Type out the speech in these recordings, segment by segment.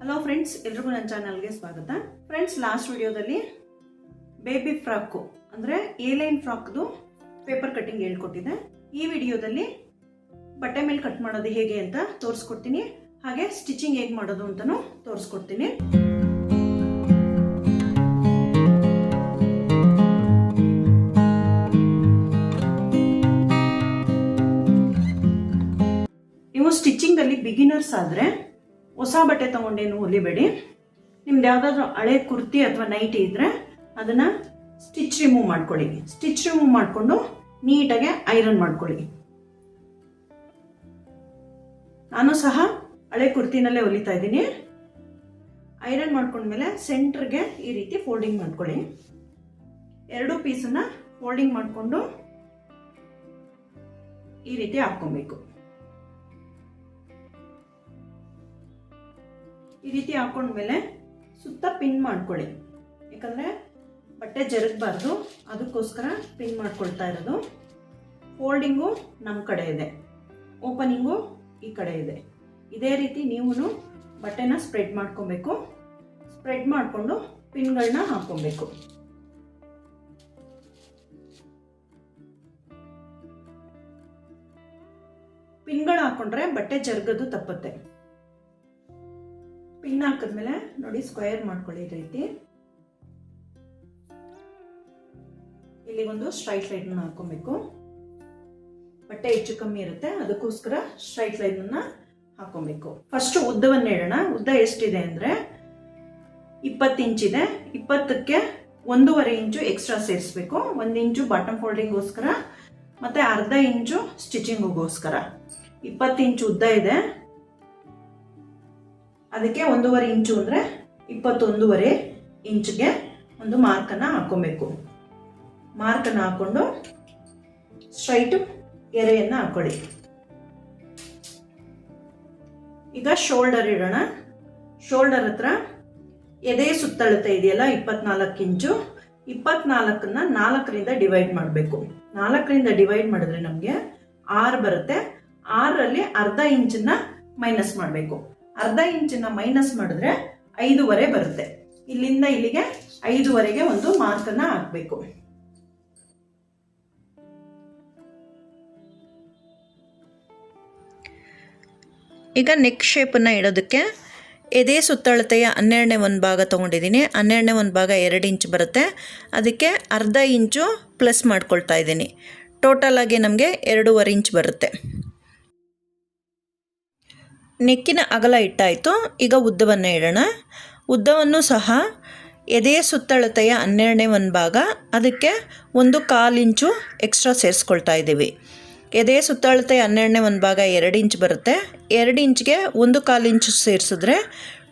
Hello friends ಎಲ್ರಿಗೂ ನನ್ನ ಚಾನಲ್ಗೆ ಸ್ವಾಗತ. ಫ್ರೆಂಡ್ಸ್ ಲಾಸ್ಟ್ ವಿಡಿಯೋದಲ್ಲಿ ಬೇಬಿ ಫ್ರಾಕು ಅಂದರೆ ಎ ಲೈನ್ ಫ್ರಾಕ್ದು ಪೇಪರ್ ಕಟ್ಟಿಂಗ್ ಹೇಳ್ಕೊಟ್ಟಿದೆ ಈ ವಿಡಿಯೋದಲ್ಲಿ ಬಟ್ಟೆ ಮೇಲೆ ಕಟ್ ಮಾಡೋದು ಹೇಗೆ ಅಂತ ತೋರಿಸ್ಕೊಡ್ತೀನಿ. ಹಾಗೆ ಸ್ಟಿಚಿಂಗ್ ಹೇಗೆ ಮಾಡೋದು ಅಂತಲೂ ತೋರಿಸ್ಕೊಡ್ತೀನಿ. ನೀವು ಸ್ಟಿಚಿಂಗಲ್ಲಿ ಬಿಗಿನರ್ಸ್ ಆದರೆ ಹೊಸ ಬಟ್ಟೆ ತಗೊಂಡೇನು ಹೊಲಿಬೇಡಿ. ನಿಮ್ದು ಯಾವುದಾದ್ರೂ ಹಳೆ ಕುರ್ತಿ ಅಥವಾ ನೈಟಿ ಇದ್ದರೆ ಅದನ್ನು ಸ್ಟಿಚ್ ರಿಮೂವ್ ಮಾಡ್ಕೊಳ್ಳಿ. ಸ್ಟಿಚ್ ರಿಮೂವ್ ಮಾಡಿಕೊಂಡು ನೀಟಾಗಿ ಐರನ್ ಮಾಡ್ಕೊಳ್ಳಿ. ನಾನು ಸಹ ಹಳೆ ಕುರ್ತಿನಲ್ಲೇ ಹೊಲಿತಾ ಇದ್ದೀನಿ. ಐರನ್ ಮಾಡ್ಕೊಂಡ್ಮೇಲೆ ಸೆಂಟ್ರಿಗೆ ಈ ರೀತಿ ಫೋಲ್ಡಿಂಗ್ ಮಾಡ್ಕೊಳ್ಳಿ. ಎರಡು ಪೀಸನ್ನ ಫೋಲ್ಡಿಂಗ್ ಮಾಡಿಕೊಂಡು ಈ ರೀತಿ ಹಾಕ್ಕೊಬೇಕು. ಈ ರೀತಿ ಹಾಕೊಂಡ್ಮೇಲೆ ಸುತ್ತ ಪಿನ್ ಮಾಡ್ಕೊಳ್ಳಿ. ಯಾಕಂದರೆ ಬಟ್ಟೆ ಜರಗಬಾರ್ದು, ಅದಕ್ಕೋಸ್ಕರ ಪಿನ್ ಮಾಡ್ಕೊಳ್ತಾ ಇರೋದು. ಫೋಲ್ಡಿಂಗು ನಮ್ಮ ಕಡೆ ಇದೆ. ಓಪನಿಂಗು ಈ ಕಡೆ ಇದೆ. ಇದೇ ರೀತಿ ನೀವು ಬಟ್ಟೆನ ಸ್ಪ್ರೆಡ್ ಮಾಡ್ಕೊಬೇಕು. ಸ್ಪ್ರೆಡ್ ಮಾಡಿಕೊಂಡು ಪಿನ್ಗಳನ್ನ ಹಾಕ್ಕೊಬೇಕು ಪಿನ್ಗಳು ಹಾಕೊಂಡ್ರೆ ಬಟ್ಟೆ ಜರುಗೋದು ತಪ್ಪುತ್ತೆ. ಪಿನ್ ಹಾಕಿದ್ಮೇಲೆ ನೋಡಿ ಸ್ಕ್ವೇರ್ ಮಾಡ್ಕೊಳ್ಳಿ ರೀತಿ. ಇಲ್ಲಿ ಒಂದು ಸ್ಟ್ರೈಟ್ ಲೈನ್ ಹಾಕೊಬೇಕು ಬಟ್ಟೆ ಹೆಚ್ಚು ಕಮ್ಮಿ ಇರುತ್ತೆ, ಅದಕ್ಕೋಸ್ಕರ ಸ್ಟ್ರೈಟ್ ಲೈನ್ ಅನ್ನ ಹಾಕೊಬೇಕು ಫಸ್ಟ್ ಉದ್ದವನ್ನು ಇಡೋಣ ಉದ್ದ ಎಷ್ಟಿದೆ ಅಂದ್ರೆ ಇಪ್ಪತ್ತು ಇಂಚ್ ಇದೆ. ಇಪ್ಪತ್ತಕ್ಕೆ ಒಂದೂವರೆ ಇಂಚು ಎಕ್ಸ್ಟ್ರಾ ಸೇರಿಸ್ಬೇಕು. ಒಂದು ಇಂಚು ಬಾಟಮ್ ಫೋಲ್ಡಿಂಗ್ಗೋಸ್ಕರ ಮತ್ತೆ ಅರ್ಧ ಇಂಚು ಸ್ಟಿಚಿಂಗ್ಗೋಸ್ಕರ ಇಪ್ಪತ್ತು ಇಂಚು ಉದ್ದ ಇದೆ. ಅದಕ್ಕೆ ಒಂದೂವರೆ ಇಂಚು ಅಂದರೆ ಇಪ್ಪತ್ತೊಂದೂವರೆ ಇಂಚ್ಗೆ ಒಂದು ಮಾರ್ಕನ್ನು ಹಾಕೊಬೇಕು ಮಾರ್ಕನ್ನು ಹಾಕೊಂಡು ಸ್ಟ್ರೈಟ್ ಎರೆಯನ್ನು ಹಾಕೊಳ್ಳಿ. ಈಗ ಶೋಲ್ಡರ್ ಇಡೋಣ. ಶೋಲ್ಡರ್ ಹತ್ರ ಎದೆ ಸುತ್ತಳತೆ ಇದೆಯಲ್ಲ, ಇಪ್ಪತ್ನಾಲ್ಕು ಇಂಚು. ಇಪ್ಪತ್ನಾಲ್ಕನ್ನ ನಾಲ್ಕರಿಂದ ಡಿವೈಡ್ ಮಾಡಬೇಕು. ನಾಲ್ಕರಿಂದ ಡಿವೈಡ್ ಮಾಡಿದ್ರೆ ನಮಗೆ ಆರು ಬರುತ್ತೆ. ಆರರಲ್ಲಿ ಅರ್ಧ ಇಂಚನ್ನ ಮೈನಸ್ ಮಾಡಬೇಕು. ಅರ್ಧ ಇಂಚನ್ನ ಮೈನಸ್ ಮಾಡಿದ್ರೆ ಐದೂವರೆ ಬರುತ್ತೆ. ಇಲ್ಲಿಂದ ಇಲ್ಲಿಗೆ ಐದೂವರೆಗೆ ಒಂದು ಮಾರ್ಕನ್ನ ಹಾಕಬೇಕು. ಈಗ ನೆಕ್ ಶೇಪನ್ನು ಇಡೋದಕ್ಕೆ ಎದೆ ಸುತ್ತಳತೆಯ ಹನ್ನೆರಡನೇ ಒಂದು ಭಾಗ ತೊಗೊಂಡಿದ್ದೀನಿ. ಹನ್ನೆರಡನೇ ಒಂದು ಭಾಗ ಎರಡು ಇಂಚ್ ಬರುತ್ತೆ. ಅದಕ್ಕೆ ಅರ್ಧ ಇಂಚು ಪ್ಲಸ್ ಮಾಡ್ಕೊಳ್ತಾ ಇದ್ದೀನಿ. ಟೋಟಲ್ ಆಗಿ ನಮಗೆ ಎರಡೂವರೆ ಇಂಚ್ ಬರುತ್ತೆ. ನೆಕ್ಕಿನ ಅಗಲ ಇಟ್ಟಾಯಿತು. ಈಗ ಉದ್ದವನ್ನು ಇಡೋಣ. ಉದ್ದವನ್ನು ಸಹ ಎದೆಯ ಸುತ್ತಳತೆಯ ಹನ್ನೆರಡನೇ ಒಂದು ಭಾಗ. ಅದಕ್ಕೆ ಒಂದು ಕಾಲು ಇಂಚು ಎಕ್ಸ್ಟ್ರಾ ಸೇರಿಸ್ಕೊಳ್ತಾ ಇದ್ದೀವಿ. ಎದೆಯ ಸುತ್ತಳತೆಯ ಹನ್ನೆರಡನೇ ಒಂದು ಭಾಗ ಎರಡು ಇಂಚ್ ಬರುತ್ತೆ. ಎರಡು ಇಂಚ್ಗೆ ಒಂದು ಕಾಲು ಇಂಚು ಸೇರಿಸಿದ್ರೆ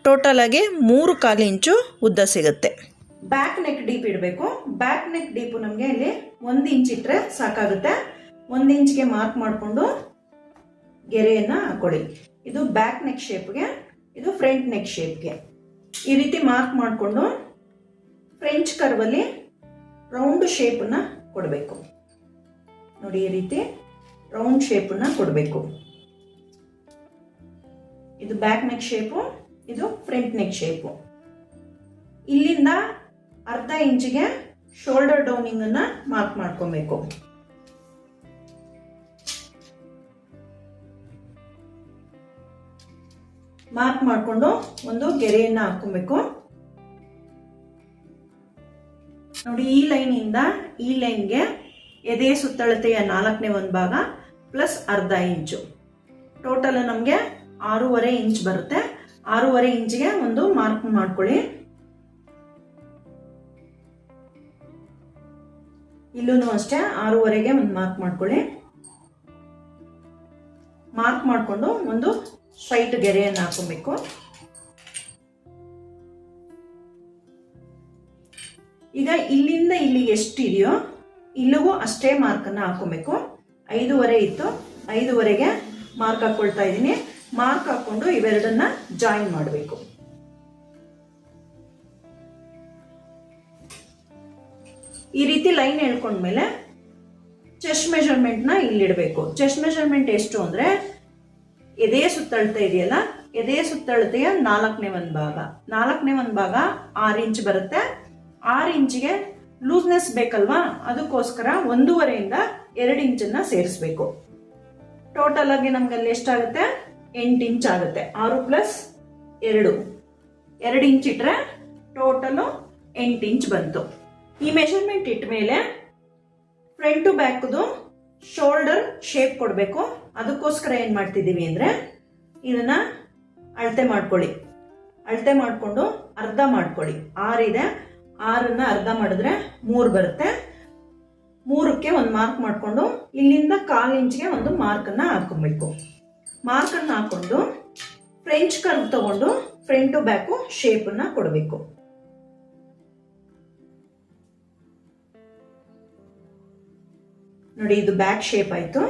ಟೋಟಲಾಗಿ ಮೂರು ಕಾಲು ಇಂಚು ಉದ್ದ ಸಿಗುತ್ತೆ. ಬ್ಯಾಕ್ ನೆಕ್ ಡೀಪ್ ಇಡಬೇಕು. ಬ್ಯಾಕ್ ನೆಕ್ ಡೀಪು ನಮಗೆ ಇಲ್ಲಿ ಒಂದು ಇಂಚ್ ಇಟ್ಟರೆ ಸಾಕಾಗುತ್ತೆ. ಒಂದು ಇಂಚ್ಗೆ ಮಾರ್ಕ್ ಮಾಡಿಕೊಂಡು ಗೆರೆಯನ್ನು ಹಾಕೊಳ್ಳಿ. ಇದು ಬ್ಯಾಕ್ ನೆಕ್ ಶೇಪ್ಗೆ ಇದು ಫ್ರಂಟ್ ನೆಕ್ ಶೇಪ್ಗೆ ಈ ರೀತಿ ಮಾರ್ಕ್ ಮಾಡಿಕೊಂಡು ಫ್ರೆಂಚ್ ಕರ್ವಲ್ಲಿ ರೌಂಡ್ ಶೇಪನ್ನು ಕೊಡಬೇಕು. ನೋಡಿ ಈ ರೀತಿ ರೌಂಡ್ ಶೇಪನ್ನು ಕೊಡಬೇಕು. ಇದು ಬ್ಯಾಕ್ ನೆಕ್ ಶೇಪು ಇದು ಫ್ರಂಟ್ ನೆಕ್ ಶೇಪು ಇಲ್ಲಿಂದ ಅರ್ಧ ಇಂಚಿಗೆ ಶೋಲ್ಡರ್ ಡೌನಿಂಗ್ ಅನ್ನ ಮಾರ್ಕ್ ಮಾಡ್ಕೊಬೇಕು. ಮಾರ್ಕ್ ಮಾಡಿಕೊಂಡು ಒಂದು ಗೆರೆಯನ್ನು ಹಾಕೊಬೇಕು ನೋಡಿ, ಈ ಲೈನಿಂದ ಈ ಲೈನ್ಗೆ ಎದೆ ಸುತ್ತಳತೆಯ ನಾಲ್ಕನೇ ಒಂದು ಭಾಗ ಪ್ಲಸ್ ಅರ್ಧ ಇಂಚು. ಟೋಟಲ್ ನಮಗೆ ಆರೂವರೆ ಇಂಚ್ ಬರುತ್ತೆ. ಆರೂವರೆ ಇಂಚ್ಗೆ ಒಂದು ಮಾರ್ಕ್ ಮಾಡ್ಕೊಳ್ಳಿ. ಇಲ್ಲೂ ಅಷ್ಟೇ ಆರೂವರೆಗೆ ಒಂದು ಮಾರ್ಕ್ ಮಾಡ್ಕೊಳ್ಳಿ. ಮಾರ್ಕ್ ಮಾಡಿಕೊಂಡು ಒಂದು ಸ್ಟ್ರೈಟ್ ಗೆರೆಯನ್ನು ಹಾಕೊಬೇಕು ಈಗ ಇಲ್ಲಿಂದ ಇಲ್ಲಿ ಎಷ್ಟಿದೆಯೋ ಇಲ್ಲಿಗೂ ಅಷ್ಟೇ ಮಾರ್ಕನ್ನು ಹಾಕೊಬೇಕು. ಐದೂವರೆ ಇತ್ತು, ಐದೂವರೆಗೆ ಮಾರ್ಕ್ ಹಾಕೊಳ್ತಾ ಇದ್ದೀನಿ. ಮಾರ್ಕ್ ಹಾಕೊಂಡು ಇವೆರಡನ್ನ ಜಾಯಿನ್ ಮಾಡಬೇಕು. ಈ ರೀತಿ ಲೈನ್ ಹೇಳ್ಕೊಂಡ್ಮೇಲೆ ಚೆಸ್ಟ್ ಮೆಷರ್ಮೆಂಟ್ನ ಇಲ್ಲಿಡಬೇಕು. ಚೆಸ್ಟ್ ಮೆಷರ್ಮೆಂಟ್ ಎಷ್ಟು ಅಂದರೆ ಎದೆ ಸುತ್ತಳತೆ ಇದೆಯಲ್ಲ? ಎದೆ ಸುತ್ತಳತೆಯ ನಾಲ್ಕನೇ ಒಂದು ಭಾಗ. ನಾಲ್ಕನೇ ಒಂದು ಭಾಗ ಆರು ಇಂಚ್ ಬರುತ್ತೆ. ಆರು ಇಂಚಿಗೆ ಲೂಸ್ನೆಸ್ ಬೇಕಲ್ವಾ? ಅದಕ್ಕೋಸ್ಕರ ಒಂದೂವರೆಯಿಂದ ಎರಡು ಇಂಚನ್ನ ಸೇರಿಸ್ಬೇಕು. ಟೋಟಲ್ ಆಗಿ ನಮ್ಗೆ ಅಲ್ಲಿ ಎಷ್ಟಾಗುತ್ತೆ? ಎಂಟು ಇಂಚ್ ಆಗುತ್ತೆ. ಆರು ಪ್ಲಸ್ ಎರಡು. ಎರಡು ಇಂಚ್ ಇಟ್ರೆ ಟೋಟಲು ಎಂಟು ಇಂಚ್ ಬಂತು. ಈ ಮೆಷರ್ಮೆಂಟ್ ಇಟ್ಟ ಮೇಲೆ ಫ್ರಂಟ್ ಟು ಬ್ಯಾಕ್ದು ಶೋಲ್ಡರ್ ಶೇಪ್ ಕೊಡಬೇಕು. ಅದಕ್ಕೋಸ್ಕರ ಏನು ಮಾಡ್ತಿದ್ದೀವಿ ಅಂದರೆ ಇದನ್ನ ಅಳತೆ ಮಾಡ್ಕೊಳ್ಳಿ. ಅಳತೆ ಮಾಡಿಕೊಂಡು ಅರ್ಧ ಮಾಡ್ಕೊಳ್ಳಿ. ಆರಿದೆ ಆರನ್ನ ಅರ್ಧ ಮಾಡಿದ್ರೆ ಮೂರು ಬರುತ್ತೆ. ಮೂರಕ್ಕೆ ಒಂದು ಮಾರ್ಕ್ ಮಾಡಿಕೊಂಡು ಇಲ್ಲಿಂದ ಕಾಲು ಇಂಚ್ಗೆ ಒಂದು ಮಾರ್ಕನ್ನು ಹಾಕೊಬೇಕು ಮಾರ್ಕನ್ನು ಹಾಕೊಂಡು ಫ್ರೆಂಚ್ ಕರ್ವ್ ತಗೊಂಡು ಫ್ರಂಟ್ ಬ್ಯಾಕು ಶೇಪನ್ನು ಕೊಡಬೇಕು. ನೋಡಿ, ಇದು ಬ್ಯಾಕ್ ಶೇಪ್ ಆಯಿತು.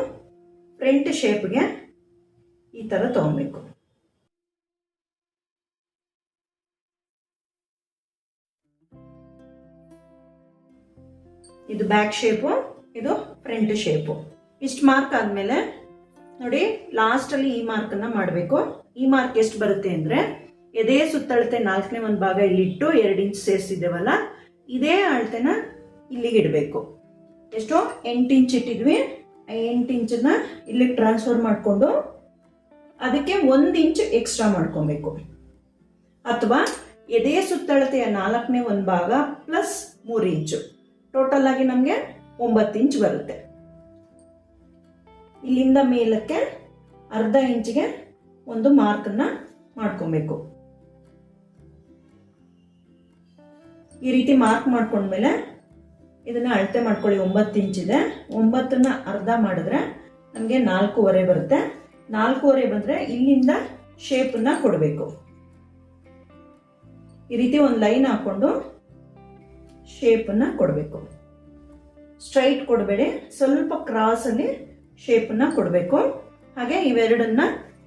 ಫ್ರಂಟ್ ಶೇಪ್ಗೆ ಈ ಥರ ತೊಗೊಬೇಕು ಇದು ಬ್ಯಾಕ್ ಶೇಪು ಇದು ಫ್ರಂಟ್ ಶೇಪು ಇಷ್ಟು ಮಾರ್ಕ್ ಆದಮೇಲೆ ನೋಡಿ ಲಾಸ್ಟಲ್ಲಿ ಈ ಮಾರ್ಕನ್ನು ಮಾಡಬೇಕು. ಈ ಮಾರ್ಕ್ ಎಷ್ಟು ಬರುತ್ತೆ ಅಂದರೆ, ಎದೆ ಸುತ್ತಳತೆ ನಾಲ್ಕನೇ ಒಂದು ಭಾಗ ಇಲ್ಲಿಟ್ಟು ಎರಡು ಇಂಚ್ ಸೇರಿಸಿದ್ದೇವಲ್ಲ, ಇದೇ ಅಳತೆನ ಇಲ್ಲಿಗೆ ಇಡಬೇಕು. ಎಷ್ಟು? ಎಂಟು ಇಂಚ್ ಇಟ್ಟಿದ್ವಿ. ಎಂಟು ಇಂಚನ್ನ ಇಲ್ಲಿಗೆ ಟ್ರಾನ್ಸ್ಫರ್ ಮಾಡಿಕೊಂಡು ಅದಕ್ಕೆ ಒಂದು ಇಂಚ್ ಎಕ್ಸ್ಟ್ರಾ ಮಾಡ್ಕೊಬೇಕು. ಅಥವಾ ಎದೆಯ ಸುತ್ತಳತೆಯ ನಾಲ್ಕನೇ ಒಂದು ಭಾಗ ಪ್ಲಸ್ ಮೂರು ಇಂಚು. ಟೋಟಲ್ ಆಗಿ ನಮಗೆ ಒಂಬತ್ತು ಇಂಚ್ ಬರುತ್ತೆ. ಇಲ್ಲಿಂದ ಮೇಲಕ್ಕೆ ಅರ್ಧ ಇಂಚಿಗೆ ಒಂದು ಮಾರ್ಕನ್ನ ಮಾಡ್ಕೊಬೇಕು. ಈ ರೀತಿ ಮಾರ್ಕ್ ಮಾಡ್ಕೊಂಡ್ಮೇಲೆ ಇದನ್ನ ಅಳತೆ ಮಾಡ್ಕೊಳ್ಳಿ. ಒಂಬತ್ತು ಇಂಚಿದೆ ಒಂಬತ್ತನ್ನು ಅರ್ಧ ಮಾಡಿದ್ರೆ ನಮಗೆ ನಾಲ್ಕೂವರೆ ಬರುತ್ತೆ. ನಾಲ್ಕೂವರೆ ಬಂದರೆ ಇಲ್ಲಿಂದ ಶೇಪನ್ನು ಕೊಡಬೇಕು. ಈ ರೀತಿ ಒಂದು ಲೈನ್ ಹಾಕೊಂಡು ಶೇಪನ್ನು ಕೊಡಬೇಕು. ಸ್ಟ್ರೈಟ್ ಕೊಡಬೇಡಿ. ಸ್ವಲ್ಪ ಕ್ರಾಸಲ್ಲಿ ಶೇಪನ್ನು ಕೊಡಬೇಕು. ಹಾಗೆ ಇವೆರಡನ್ನ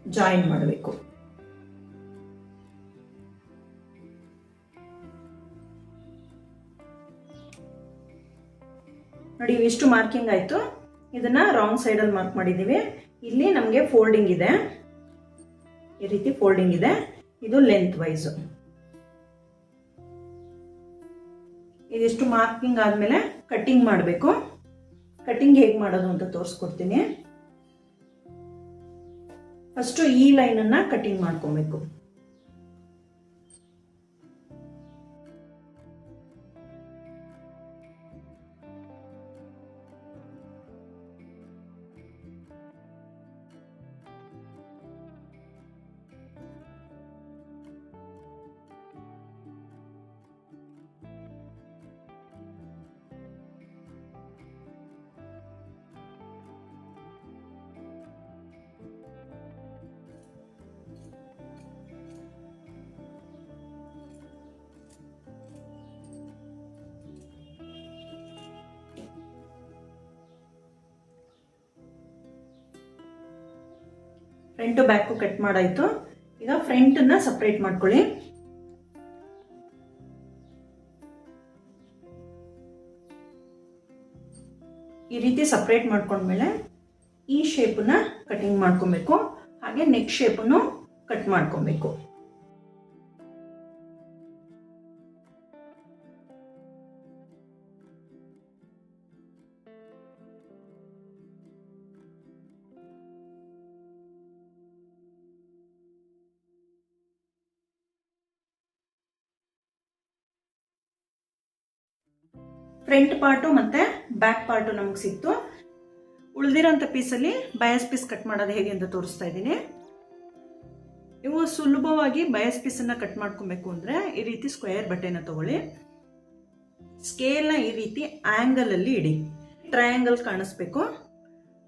ಜಾಯಿನ್ ಮಾಡಬೇಕು. ನೋಡಿ, ಇವಿಷ್ಟು ಮಾರ್ಕಿಂಗ್ ಆಯಿತು. ಇದನ್ನು ರಾಂಗ್ ಸೈಡಲ್ಲಿ ಮಾರ್ಕ್ ಮಾಡಿದ್ದೀವಿ ಇಲ್ಲಿ ನಮಗೆ ಫೋಲ್ಡಿಂಗ್ ಇದೆ. ಈ ರೀತಿ ಫೋಲ್ಡಿಂಗ್ ಇದೆ. ಇದು ಲೆಂತ್ ವೈಸು ಇದಿಷ್ಟು ಮಾರ್ಕಿಂಗ್ ಆದಮೇಲೆ ಕಟ್ಟಿಂಗ್ ಮಾಡಬೇಕು. ಕಟ್ಟಿಂಗ್ ಹೇಗೆ ಮಾಡೋದು ಅಂತ ತೋರಿಸ್ಕೊಡ್ತೀನಿ. ಫಸ್ಟು ಈ ಲೈನನ್ನು ಕಟ್ಟಿಂಗ್ ಮಾಡ್ಕೊಬೇಕು. ಫ್ರಂಟು ಬ್ಯಾಕು ಕಟ್ ಮಾಡಾಯಿತು. ಈಗ ಫ್ರಂಟನ್ನ ಸಪ್ರೇಟ್ ಮಾಡ್ಕೊಳ್ಳಿ. ಈ ರೀತಿ ಸಪ್ರೇಟ್ ಮಾಡ್ಕೊಂಡ್ಮೇಲೆ ಈ ಶೇಪನ್ನ ಕಟಿಂಗ್ ಮಾಡ್ಕೊಬೇಕು. ಹಾಗೆ ನೆಕ್ ಶೇಪನ್ನು ಕಟ್ ಮಾಡ್ಕೊಬೇಕು. ಫ್ರಂಟ್ ಪಾರ್ಟು ಮತ್ತೆ ಬ್ಯಾಕ್ ಪಾರ್ಟು ನಮಗೆ ಸಿಕ್ತು. ಉಳಿದಿರೋಂಥ ಪೀಸಲ್ಲಿ ಬಯಸ್ ಪೀಸ್ ಕಟ್ ಮಾಡೋದು ಹೇಗೆ ಅಂತ ತೋರಿಸ್ತಾ ಇದ್ದೀನಿ. ನೀವು ಸುಲಭವಾಗಿ ಬಯಸ್ ಪೀಸನ್ನು ಕಟ್ ಮಾಡ್ಕೊಬೇಕು ಅಂದರೆ ಈ ರೀತಿ ಸ್ಕ್ವೇರ್ ಬಟ್ಟೆನ ತಗೊಳ್ಳಿ. ಸ್ಕೇಲ್ನ ಈ ರೀತಿ ಆ್ಯಂಗಲಲ್ಲಿ ಇಡಿ. ಟ್ರಯಾಂಗಲ್ ಕಾಣಿಸ್ಬೇಕು.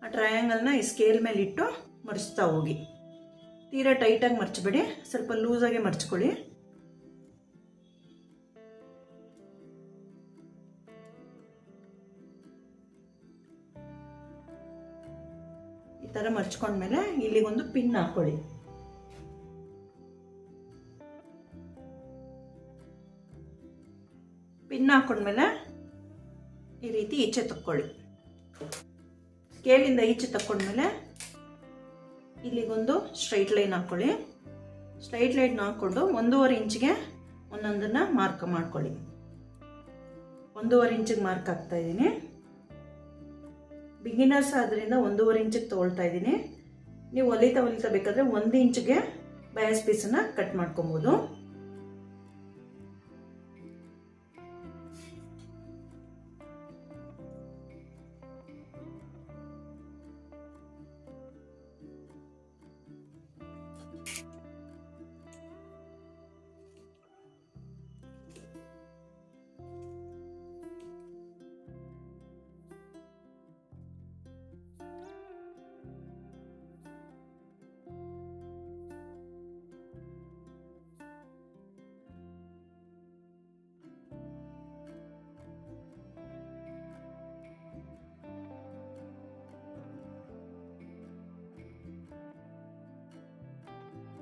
ಆ ಟ್ರಯಾಂಗಲ್ನ ಈ ಸ್ಕೇಲ್ ಮೇಲೆ ಇಟ್ಟು ಮರ್ಚ್ತಾ ಹೋಗಿ. ತೀರಾ ಟೈಟಾಗಿ ಮರ್ಚಬೇಡಿ. ಸ್ವಲ್ಪ ಲೂಸಾಗಿ ಮರ್ಚ್ಕೊಳ್ಳಿ. ಈ ಥರ ಮರ್ಚ್ಕೊಂಡ್ಮೇಲೆ ಇಲ್ಲಿಗೊಂದು ಪಿನ್ ಹಾಕೊಳ್ಳಿ. ಪಿನ್ ಹಾಕೊಂಡ್ಮೇಲೆ ಈ ರೀತಿ ಈಚೆ ತಕ್ಕೊಳ್ಳಿ. ಸ್ಕೇಲಿಂದ ಈಚೆ ತಕ್ಕೊಂಡ್ಮೇಲೆ ಇಲ್ಲಿಗೊಂದು ಸ್ಟ್ರೈಟ್ ಲೈನ್ ಹಾಕ್ಕೊಳ್ಳಿ ಸ್ಟ್ರೈಟ್ ಲೈನ್ ಹಾಕ್ಕೊಂಡು ಒಂದೂವರೆ ಇಂಚಿಗೆ ಒಂದೊಂದನ್ನು ಮಾರ್ಕ್ ಮಾಡ್ಕೊಳ್ಳಿ. ಒಂದೂವರೆ ಇಂಚಿಗೆ ಮಾರ್ಕ್ ಹಾಕ್ತಾ ಇದ್ದೀನಿ. ಬಿಗಿನರ್ಸ್ ಆದ್ದರಿಂದ ಒಂದೂವರೆ ಇಂಚಿಗೆ ತೊಗೊಳ್ತಾ ಇದ್ದೀನಿ. ನೀವು ಹೊಲಿತಾ ಹೊಲಿತಾ ಬೇಕಾದರೆ ಒಂದು ಇಂಚಿಗೆ ಬಯಾಸ್ ಪೀಸನ್ನು ಕಟ್ ಮಾಡ್ಕೊಬೋದು.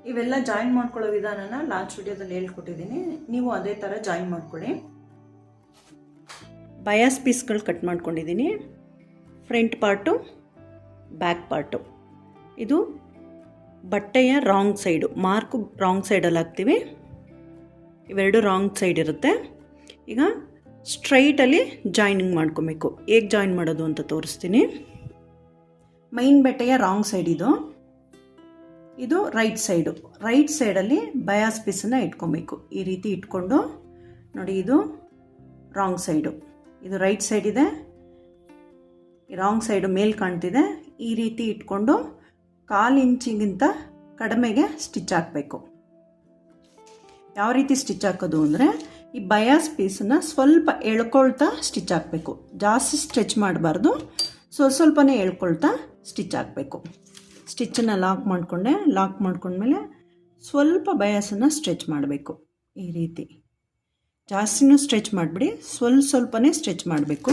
ಇವೆಲ್ಲ ಜಾಯಿನ್ ಮಾಡ್ಕೊಳ್ಳೋ ವಿಧಾನನ ಲಾಸ್ಟ್ ವಿಡಿಯೋದಲ್ಲಿ ಹೇಳ್ಕೊಟ್ಟಿದ್ದೀನಿ. ನೀವು ಅದೇ ಥರ ಜಾಯಿನ್ ಮಾಡ್ಕೊಳ್ಳಿ. ಬಯಾಸ್ ಪೀಸ್ಗಳು ಕಟ್ ಮಾಡ್ಕೊಂಡಿದ್ದೀನಿ. ಫ್ರಂಟ್ ಪಾರ್ಟು ಬ್ಯಾಕ್ ಪಾರ್ಟು ಇದು ಬಟ್ಟೆಯ ರಾಂಗ್ ಸೈಡು ಮಾರ್ಕು ರಾಂಗ್ ಸೈಡಲ್ಲಿ ಹಾಕ್ತೀವಿ. ಇವೆರಡು ರಾಂಗ್ ಸೈಡ್ ಇರುತ್ತೆ. ಈಗ ಸ್ಟ್ರೈಟಲ್ಲಿ ಜಾಯ್ನಿಂಗ್ ಮಾಡ್ಕೊಬೇಕು. ಹೇಗೆ ಜಾಯಿನ್ ಮಾಡೋದು ಅಂತ ತೋರಿಸ್ತೀನಿ. ಮೈನ್ ಬಟ್ಟೆಯ ರಾಂಗ್ ಸೈಡ್ ಇದು. ಇದು ರೈಟ್ ಸೈಡು ರೈಟ್ ಸೈಡಲ್ಲಿ ಬಯಾಸ್ ಪೀಸನ್ನು ಇಟ್ಕೊಬೇಕು. ಈ ರೀತಿ ಇಟ್ಕೊಂಡು, ನೋಡಿ ಇದು ರಾಂಗ್ ಸೈಡು ಇದು ರೈಟ್ ಸೈಡ್ ಇದೆ. ರಾಂಗ್ ಸೈಡು ಮೇಲ್ ಕಾಣ್ತಿದೆ. ಈ ರೀತಿ ಇಟ್ಕೊಂಡು ಕಾಲು ಇಂಚಿಗಿಂತ ಕಡಿಮೆಗೆ ಸ್ಟಿಚ್ ಹಾಕಬೇಕು. ಯಾವ ರೀತಿ ಸ್ಟಿಚ್ ಹಾಕೋದು ಅಂದರೆ, ಈ ಬಯಾಸ್ ಪೀಸನ್ನು ಸ್ವಲ್ಪ ಎಳ್ಕೊಳ್ತಾ ಸ್ಟಿಚ್ ಹಾಕಬೇಕು. ಜಾಸ್ತಿ ಸ್ಟ್ರೆಚ್ ಮಾಡಬಾರ್ದು. ಸ್ವಲ್ಪ ಸ್ವಲ್ಪನೇ ಎಳ್ಕೊಳ್ತಾ ಸ್ಟಿಚ್ ಹಾಕಬೇಕು. ಸ್ಟಿಚ್ಚನ್ನು ಲಾಕ್ ಮಾಡಿಕೊಂಡೆ, ಲಾಕ್ ಮಾಡ್ಕೊಂಡ್ಮೇಲೆ ಸ್ವಲ್ಪ ಬಯಾಸನ್ನು ಸ್ಟ್ರೆಚ್ ಮಾಡಬೇಕು ಈ ರೀತಿ. ಜಾಸ್ತಿನೂ ಸ್ಟ್ರೆಚ್ ಮಾಡಿಬಿಡಿ, ಸ್ವಲ್ಪ ಸ್ವಲ್ಪನೇ ಸ್ಟ್ರೆಚ್ ಮಾಡಬೇಕು.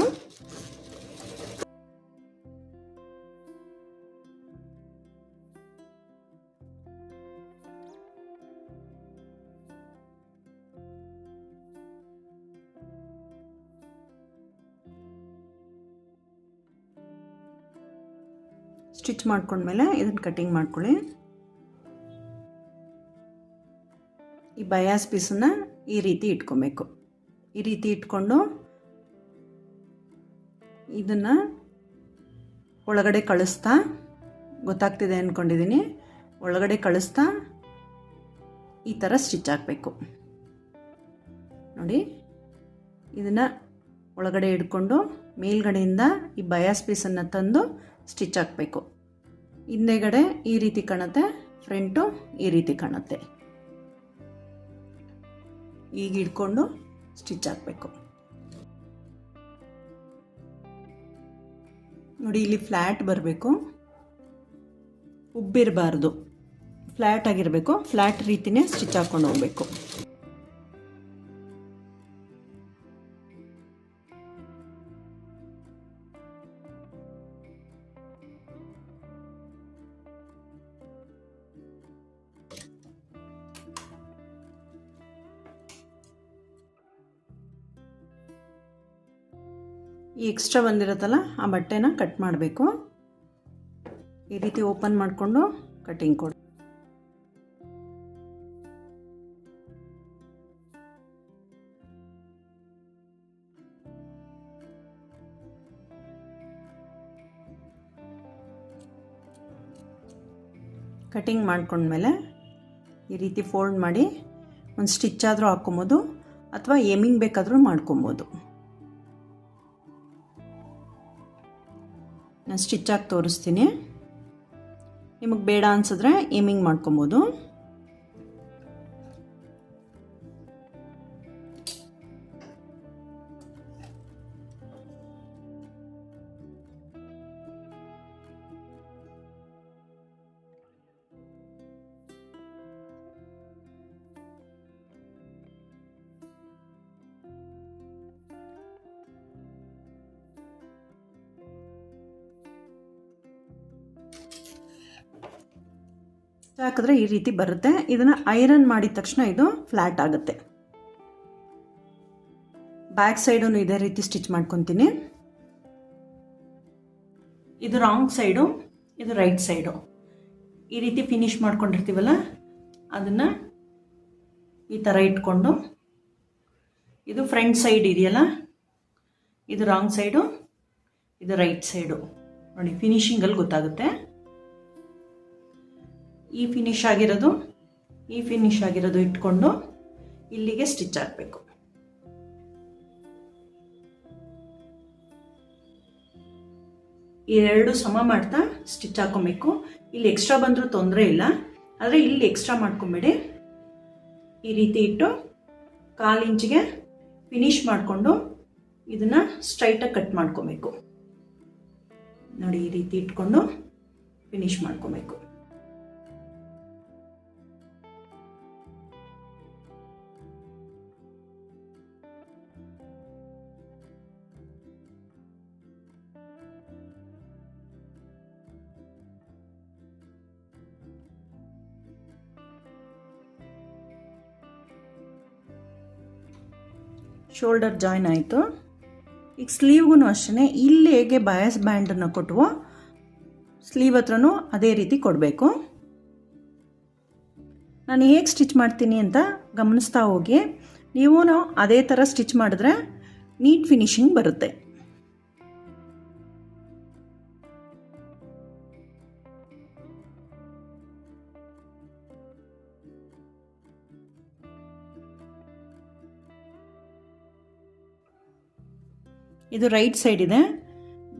ಮಾಡ್ಕೊಂಡ್ಮೇಲೆ ಇದನ್ನು ಕಟ್ಟಿಂಗ್ ಮಾಡ್ಕೊಳ್ಳಿ. ಈ ಬಯಾಸ್ ಪೀಸನ್ನು ಈ ರೀತಿ ಇಟ್ಕೊಬೇಕು. ಈ ರೀತಿ ಇಟ್ಕೊಂಡು ಇದನ್ನು ಒಳಗಡೆ ಕಳಿಸ್ತಾ, ಗೊತ್ತಾಗ್ತಿದೆ ಅಂದ್ಕೊಂಡಿದ್ದೀನಿ ಒಳಗಡೆ ಕಳಿಸ್ತಾ ಈ ಥರ ಸ್ಟಿಚ್ ಹಾಕಬೇಕು. ನೋಡಿ, ಇದನ್ನು ಒಳಗಡೆ ಇಟ್ಕೊಂಡು ಮೇಲ್ಗಡೆಯಿಂದ ಈ ಬಯಾಸ್ ಪೀಸನ್ನು ತಂದು ಸ್ಟಿಚ್ ಹಾಕಬೇಕು. ಹಿಂದೆಗಡೆ ಈ ರೀತಿ ಕಾಣುತ್ತೆ, ಫ್ರಂಟು ಈ ರೀತಿ ಕಾಣುತ್ತೆ. ಈಗ ಇಟ್ಕೊಂಡು ಸ್ಟಿಚ್ ಹಾಕಬೇಕು. ನೋಡಿ, ಇಲ್ಲಿ ಫ್ಲ್ಯಾಟ್ ಬರಬೇಕು. ಉಬ್ಬಿರಬಾರ್ದು. ಫ್ಲ್ಯಾಟ್ ಆಗಿರಬೇಕು. ಫ್ಲ್ಯಾಟ್ ರೀತಿನೇ ಸ್ಟಿಚ್ ಹಾಕ್ಕೊಂಡು ಹೋಗಬೇಕು. ಎಕ್ಸ್ಟ್ರಾ ಬಂದಿರುತ್ತಲ್ಲ, ಆ ಬಟ್ಟೆನ ಕಟ್ ಮಾಡಬೇಕು. ಈ ರೀತಿ ಓಪನ್ ಮಾಡಿಕೊಂಡು ಕಟಿಂಗ್ ಕೊಡಿ. ಕಟಿಂಗ್ ಮಾಡ್ಕೊಂಡ್ಮೇಲೆ ಈ ರೀತಿ ಫೋಲ್ಡ್ ಮಾಡಿ ಒಂದು ಸ್ಟಿಚ್ ಆದರೂ ಹಾಕ್ಕೊಬೋದು, ಅಥವಾ ಏಮಿಂಗ್ ಬೇಕಾದರೂ ಮಾಡ್ಕೊಬೋದು. ಸ್ಟಿಚ್ ಹಾಕಿ ತೋರಿಸ್ತೀನಿ. ನಿಮಗೆ ಬೇಡ ಅನ್ಸಿದ್ರೆ ಏಮಿಂಗ್ ಮಾಡ್ಕೊಬೋದು. ಹಾಕಿದ್ರೆ ಈ ರೀತಿ ಬರುತ್ತೆ. ಇದನ್ನು ಐರನ್ ಮಾಡಿದ ತಕ್ಷಣ ಇದು ಫ್ಲ್ಯಾಟ್ ಆಗುತ್ತೆ. ಬ್ಯಾಕ್ ಸೈಡನ್ನು ಇದೇ ರೀತಿ ಸ್ಟಿಚ್ ಮಾಡ್ಕೊತೀನಿ. ಇದು ರಾಂಗ್ ಸೈಡು ಇದು ರೈಟ್ ಸೈಡು ಈ ರೀತಿ ಫಿನಿಶ್ ಮಾಡ್ಕೊಂಡಿರ್ತೀವಲ್ಲ, ಅದನ್ನು ಈ ಥರ ಇಟ್ಕೊಂಡು, ಇದು ಫ್ರಂಟ್ ಸೈಡ್ ಇದೆಯಲ್ಲ, ಇದು ರಾಂಗ್ ಸೈಡು ಇದು ರೈಟ್ ಸೈಡು ನೋಡಿ ಫಿನಿಶಿಂಗಲ್ಲಿ ಗೊತ್ತಾಗುತ್ತೆ. ಈ ಫಿನಿಶ್ ಆಗಿರೋದು, ಈ ಫಿನಿಶ್ ಆಗಿರೋದು ಇಟ್ಕೊಂಡು ಇಲ್ಲಿಗೆ ಸ್ಟಿಚ್ ಹಾಕಬೇಕು ಎರಡು ಸಮ ಮಾಡ್ತಾ ಸ್ಟಿಚ್ ಹಾಕೊಬೇಕು. ಇಲ್ಲಿ ಎಕ್ಸ್ಟ್ರಾ ಬಂದರೂ ತೊಂದರೆ ಇಲ್ಲ. ಆದರೆ ಇಲ್ಲಿ ಎಕ್ಸ್ಟ್ರಾ ಮಾಡ್ಕೊಬೇಡಿ. ಈ ರೀತಿ ಇಟ್ಟು ಕಾಲು ಇಂಚಿಗೆ ಫಿನಿಶ್ ಮಾಡಿಕೊಂಡು ಇದನ್ನು ಸ್ಟ್ರೈಟಾಗಿ ಕಟ್ ಮಾಡ್ಕೊಬೇಕು. ನೋಡಿ ಈ ರೀತಿ ಇಟ್ಕೊಂಡು ಫಿನಿಶ್ ಮಾಡ್ಕೊಬೇಕು. ಶೋಲ್ಡರ್ ಜಾಯ್ನ್ ಆಯಿತು. ಈಗ ಸ್ಲೀವ್ಗೂ ಅಷ್ಟೇ ಇಲ್ಲಿ ಹೇಗೆ ಬಯಸ್ ಬ್ಯಾಂಡನ್ನು ಕೊಟ್ಟುವ ಸ್ಲೀವ್ ಹತ್ರನೂ ಅದೇ ರೀತಿ ಕೊಡಬೇಕು. ನಾನು ಹೇಗೆ ಸ್ಟಿಚ್ ಮಾಡ್ತೀನಿ ಅಂತ ಗಮನಿಸ್ತಾ ಹೋಗಿ. ನೀವೂ ಅದೇ ಥರ ಸ್ಟಿಚ್ ಮಾಡಿದ್ರೆ ನೀಟ್ ಫಿನಿಶಿಂಗ್ ಬರುತ್ತೆ. ಇದು ರೈಟ್ ಸೈಡ್ ಇದೆ.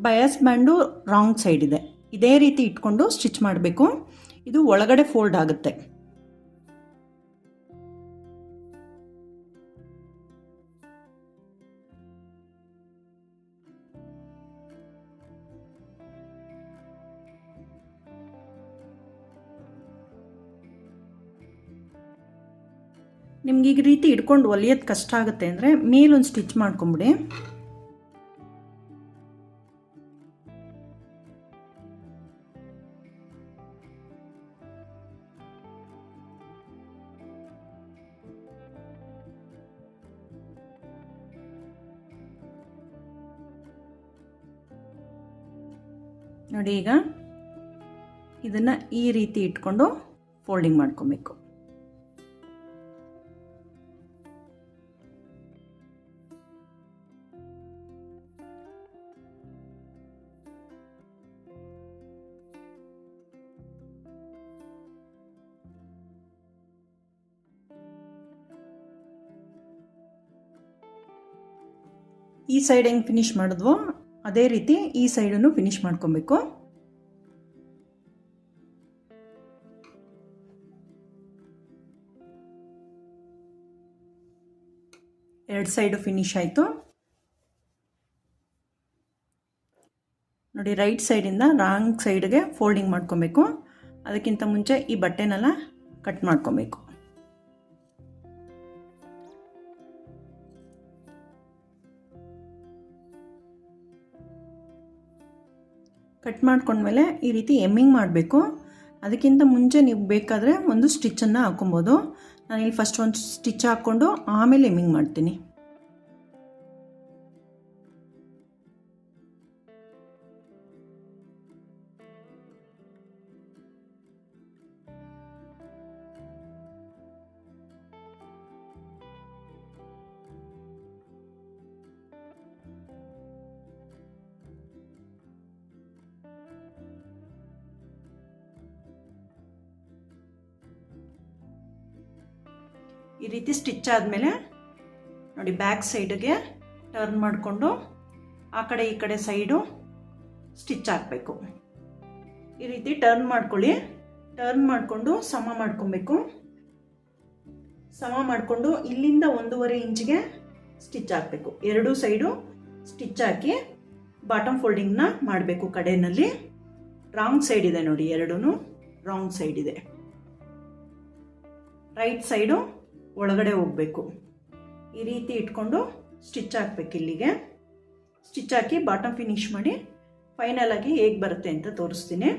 ಬಯಾಸ್ ಬ್ಯಾಂಡು ರಾಂಗ್ ಸೈಡ್ ಇದೆ. ಇದೇ ರೀತಿ ಇಟ್ಕೊಂಡು ಸ್ಟಿಚ್ ಮಾಡಬೇಕು. ಇದು ಒಳಗಡೆ ಫೋಲ್ಡ್ ಆಗುತ್ತೆ. ನಿಮ್ಗೆ ಈಗ ರೀತಿ ಇಟ್ಕೊಂಡು ಹೊಲಿಯೋದು ಕಷ್ಟ ಆಗುತ್ತೆ ಅಂದರೆ ಮೇಲೊಂದು ಸ್ಟಿಚ್ ಮಾಡ್ಕೊಂಬಿಡಿ. ನೋಡಿ ಈಗ ಇದನ್ನು ಈ ರೀತಿ ಇಟ್ಕೊಂಡು ಫೋಲ್ಡಿಂಗ್ ಮಾಡ್ಕೊಬೇಕು. ಈ ಸೈಡ್ ಹೆಂಗೆ ಫಿನಿಶ್ ಮಾಡಿದ್ವೋ ಅದೇ ರೀತಿ ಈ ಸೈಡನ್ನು ಫಿನಿಶ್ ಮಾಡ್ಕೊಬೇಕು. ಎರಡು ಸೈಡು ಫಿನಿಶ್ ಆಯಿತು. ನೋಡಿ ರೈಟ್ ಸೈಡಿಂದ ರಾಂಗ್ ಸೈಡ್ಗೆ ಫೋಲ್ಡಿಂಗ್ ಮಾಡ್ಕೊಬೇಕು. ಅದಕ್ಕಿಂತ ಮುಂಚೆ ಈ ಬಟ್ಟೆನೆಲ್ಲ ಕಟ್ ಮಾಡ್ಕೊಬೇಕು. ಕಟ್ ಮಾಡ್ಕೊಂಡ್ಮೇಲೆ ಈ ರೀತಿ ಎಮ್ಮಿಂಗ್ ಮಾಡಬೇಕು. ಅದಕ್ಕಿಂತ ಮುಂಚೆ ನೀವು ಬೇಕಾದರೆ ಒಂದು ಸ್ಟಿಚ್ಚನ್ನು ಹಾಕೊಬೋದು. ಇಲ್ಲಿ ಫಸ್ಟ್ ಒಂದು ಸ್ಟಿಚ್ ಹಾಕ್ಕೊಂಡು ಆಮೇಲೆ ಎಮ್ಮಿಂಗ್ ಮಾಡ್ತೀನಿ. ಈ ರೀತಿ ಸ್ಟಿಚ್ ಆದಮೇಲೆ ನೋಡಿ ಬ್ಯಾಕ್ ಸೈಡಿಗೆ ಟರ್ನ್ ಮಾಡಿಕೊಂಡು ಆ ಕಡೆ ಈ ಕಡೆ ಸೈಡು ಸ್ಟಿಚ್ ಹಾಕಬೇಕು ಈ ರೀತಿ ಟರ್ನ್ ಮಾಡ್ಕೊಳ್ಳಿ. ಟರ್ನ್ ಮಾಡಿಕೊಂಡು ಸಮ ಮಾಡ್ಕೊಬೇಕು. ಸಮ ಮಾಡಿಕೊಂಡು ಇಲ್ಲಿಂದ ಒಂದೂವರೆ ಇಂಚಿಗೆ ಸ್ಟಿಚ್ ಹಾಕಬೇಕು ಎರಡೂ ಸೈಡು ಸ್ಟಿಚ್ ಹಾಕಿ ಬಾಟಮ್ ಫೋಲ್ಡಿಂಗ್ನ ಮಾಡಬೇಕು ಕಡೆಯಲ್ಲಿ. ರಾಂಗ್ ಸೈಡ್ ಇದೆ ನೋಡಿ ಎರಡೂ ರಾಂಗ್ ಸೈಡ್ ಇದೆ. ರೈಟ್ ಸೈಡು ಒಳಗಡೆ ಹೋಗಬೇಕು. ಈ ರೀತಿ ಇಟ್ಕೊಂಡು ಸ್ಟಿಚ್ ಹಾಕ್ಬೇಕು ಇಲ್ಲಿಗೆ. ಸ್ಟಿಚ್ ಹಾಕಿ ಬಾಟಮ್ ಫಿನಿಶ್ ಮಾಡಿ ಫೈನಲ್ ಆಗಿ ಹೇಗೆ ಬರುತ್ತೆ ಅಂತ ತೋರಿಸ್ತೀನಿ.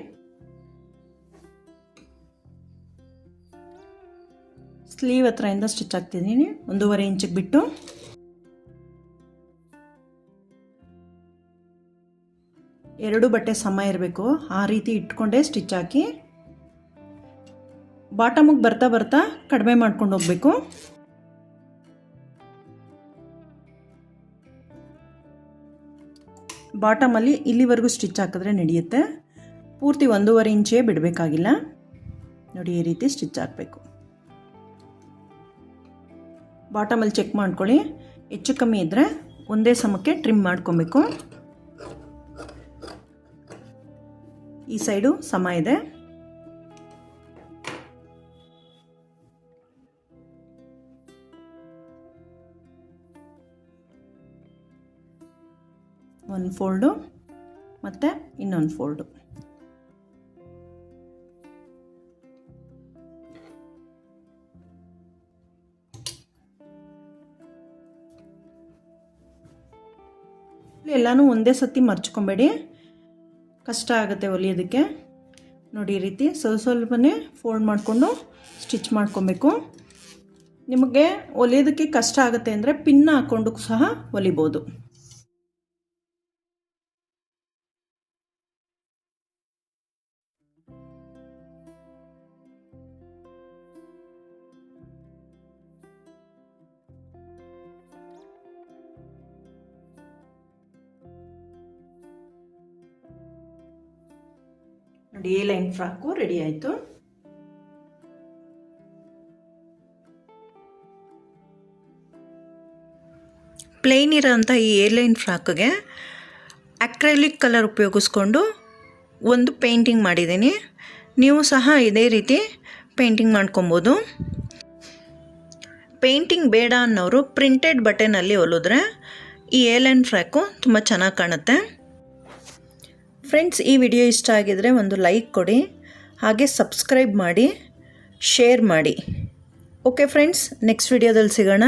ಸ್ಲೀವ್ ಹತ್ರದಿಂದ ಸ್ಟಿಚ್ ಹಾಕ್ತಿದ್ದೀನಿ. ಒಂದೂವರೆ ಇಂಚಿಗೆ ಬಿಟ್ಟು. ಎರಡು ಬಟ್ಟೆ ಸಮ ಇರಬೇಕು. ಆ ರೀತಿ ಇಟ್ಕೊಂಡೇ ಸ್ಟಿಚ್ ಹಾಕಿ ಬಾಟಮಿಗೆ ಬರ್ತಾ ಬರ್ತಾ ಕಡಿಮೆ ಮಾಡ್ಕೊಂಡು ಹೋಗಬೇಕು. ಬಾಟಮಲ್ಲಿ ಇಲ್ಲಿವರೆಗೂ ಸ್ಟಿಚ್ ಹಾಕಿದ್ರೆ ನಡೆಯುತ್ತೆ. ಪೂರ್ತಿ ಒಂದೂವರೆ ಇಂಚೇ ಬಿಡಬೇಕಾಗಿಲ್ಲ. ನೋಡಿ, ಈ ರೀತಿ ಸ್ಟಿಚ್ ಹಾಕಬೇಕು. ಬಾಟಮಲ್ಲಿ ಚೆಕ್ ಮಾಡ್ಕೊಳ್ಳಿ. ಹೆಚ್ಚು ಕಮ್ಮಿ ಇದ್ದರೆ ಒಂದೇ ಸಮಕ್ಕೆ ಟ್ರಿಮ್ ಮಾಡ್ಕೊಬೇಕು. ಈ ಸೈಡು ಸಮ ಇದೆ. ಒಂದು ಫೋಲ್ಡು ಮತ್ತು ಇನ್ನೊಂದು ಫೋಲ್ಡು. ಎಲ್ಲನೂ ಒಂದೇ ಸತಿ ಮರ್ಚ್ಕೊಬೇಡಿ. ಕಷ್ಟ ಆಗುತ್ತೆ ಹೊಲಿಯೋದಕ್ಕೆ ನೋಡಿ ಈ ರೀತಿ ಸ್ವಲ್ಪ ಸ್ವಲ್ಪನೇ ಫೋಲ್ಡ್ ಮಾಡಿಕೊಂಡು ಸ್ಟಿಚ್ ಮಾಡ್ಕೊಬೇಕು. ನಿಮಗೆ ಹೊಲಿಯೋದಕ್ಕೆ ಕಷ್ಟ ಆಗುತ್ತೆ ಅಂದರೆ ಪಿನ್ ಹಾಕ್ಕೊಂಡು ಸಹ ಹೊಲಿಬೋದು ನೋಡಿ ಎ ಲೈನ್ ಫ್ರಾಕು ರೆಡಿ ಆಯಿತು. ಪ್ಲೇನ್ ಇರೋಂಥ ಈ ಏರ್ಲೈನ್ ಫ್ರಾಕ್ಗೆ ಅಕ್ರೈಲಿಕ್ ಕಲರ್ ಉಪಯೋಗಿಸ್ಕೊಂಡು ಒಂದು ಪೇಂಟಿಂಗ್ ಮಾಡಿದ್ದೀನಿ. ನೀವು ಸಹ ಇದೇ ರೀತಿ ಪೇಂಟಿಂಗ್ ಮಾಡ್ಕೊಬೋದು. ಪೇಂಟಿಂಗ್ ಬೇಡ ಅನ್ನೋರು ಪ್ರಿಂಟೆಡ್ ಬಟನಲ್ಲಿ ಹೊಲಿದ್ರೆ ಈ ಏರ್ಲೈನ್ ಫ್ರಾಕು ತುಂಬ ಚೆನ್ನಾಗಿ ಕಾಣುತ್ತೆ. ಫ್ರೆಂಡ್ಸ್ ಈ ವಿಡಿಯೋ ಇಷ್ಟ ಆಗಿದರೆ ಒಂದು ಲೈಕ್ ಕೊಡಿ, ಹಾಗೆ ಸಬ್ಸ್ಕ್ರೈಬ್ ಮಾಡಿ ಶೇರ್ ಮಾಡಿ. ಓಕೆ ಫ್ರೆಂಡ್ಸ್ ನೆಕ್ಸ್ಟ್ ವಿಡಿಯೋದಲ್ಲಿ ಸಿಗೋಣ.